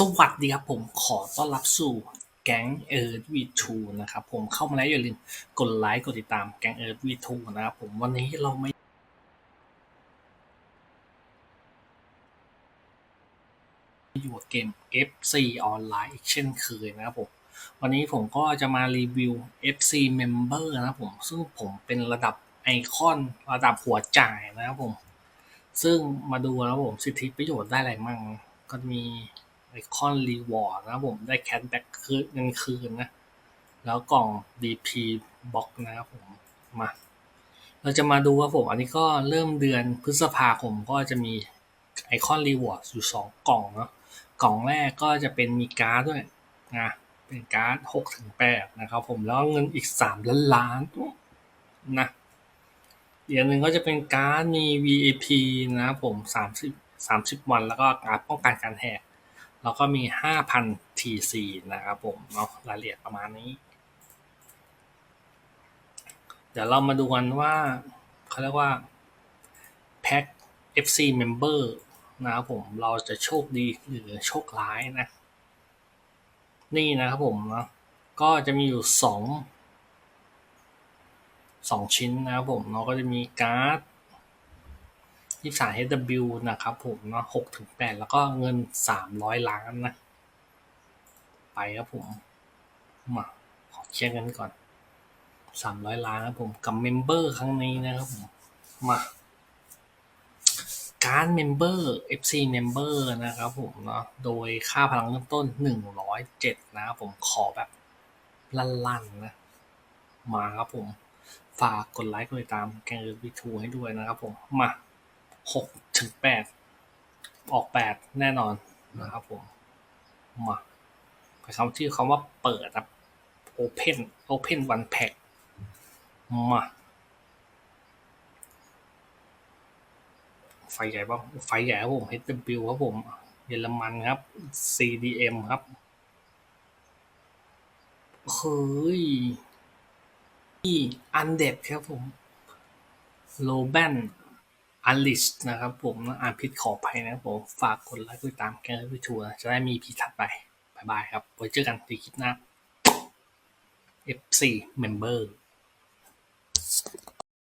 สวัสดีครับผมขอต้อนรับสู่แก๊งเอิร์ธวีทูนะครับผมเข้ามาแล้วอย่าลืมกดไลค์กดติดตามแก๊งเอิร์ธวีทูนะครับผมวันนี้เราไม่อยู่เกม FC ออนไลน์อีกเช่นเคยนะครับผมวันนี้ผมก็จะมารีวิว FC Member นะครับผมซึ่งผมเป็นระดับไอคอนระดับหัวจ่ายนะครับผม ซึ่งมาดูนะครับผมสิทธิประโยชน์ได้อะไรมั่งก็มี ไอคอนรีวอร์ดนะผมได้แคชแบ็กคืนเงินคืนนะ แล้วกล่อง DP บ็อกนะครับผมมา เราจะมาดูครับผม อันนี้ก็เริ่มเดือนพฤษภาคมก็จะมีไอคอนรีวอร์ดอยู่สองกล่องเนาะกล่องแรกก็จะเป็นมีการ์ดด้วยนะเป็นการ์ดหกถึงแปดนะครับผมแล้วเงินอีกสามล้านล้านนะอีกอันหนึ่งก็จะเป็นการ์ดมี VIP นะครับผมสามสิบสามสิบวันแล้วก็การป้องกันการแหก แล้วก็มีห้าพัน TC นะครับผมเนาะรายละเอียดประมาณนี้ เดี๋ยวเรามาดูกันว่าเขาเรียกว่าแพ็ค FC Member นะครับผมเราจะโชคดีหรือโชคร้ายนะ นี่นะครับผมเนาะก็จะมีอยู่สองสองชิ้นนะครับผมเนาะก็จะมีการ์ด ยี่สาม HW นะครับผมเนาะหกถึงแปดแล้วก็เงินสามร้อยล้านนะ ไปครับผม มา ขอเคลียร์กันก่อนสามร้อยล้านครับผมกับเมมเบอร์ครั้งนี้นะครับผม มาการเมมเบอร์ FC Member นะครับผมเนาะโดยค่าพลังเริ่มต้นหนึ่งร้อยเจ็ดนะครับผมขอแบบลั่นๆนะ มาครับผม ฝากกดไลค์กดติดตามแกงเอวีทูให้ด้วยนะครับผม มา หกถึงแปดออกแปดแน่นอนนะครับผมมาไปคำที่คำว่าเปิดครับ Open Open One Pack มาไฟใหญ่ป่ะไฟใหญ่ครับผม HW ครับผม เยอรมันครับ CDM ครับเฮ้ยที่อันเด็ดครับผมโลแบน อันลิสนะครับผมอ่านผิดขออภัยนะครับผมฝากกดไลค์กดติดตามแกงวิทัวร์จะได้มีพีถัดไปบายบายครับไว้เจอกันในคลิปหน้า F4 Member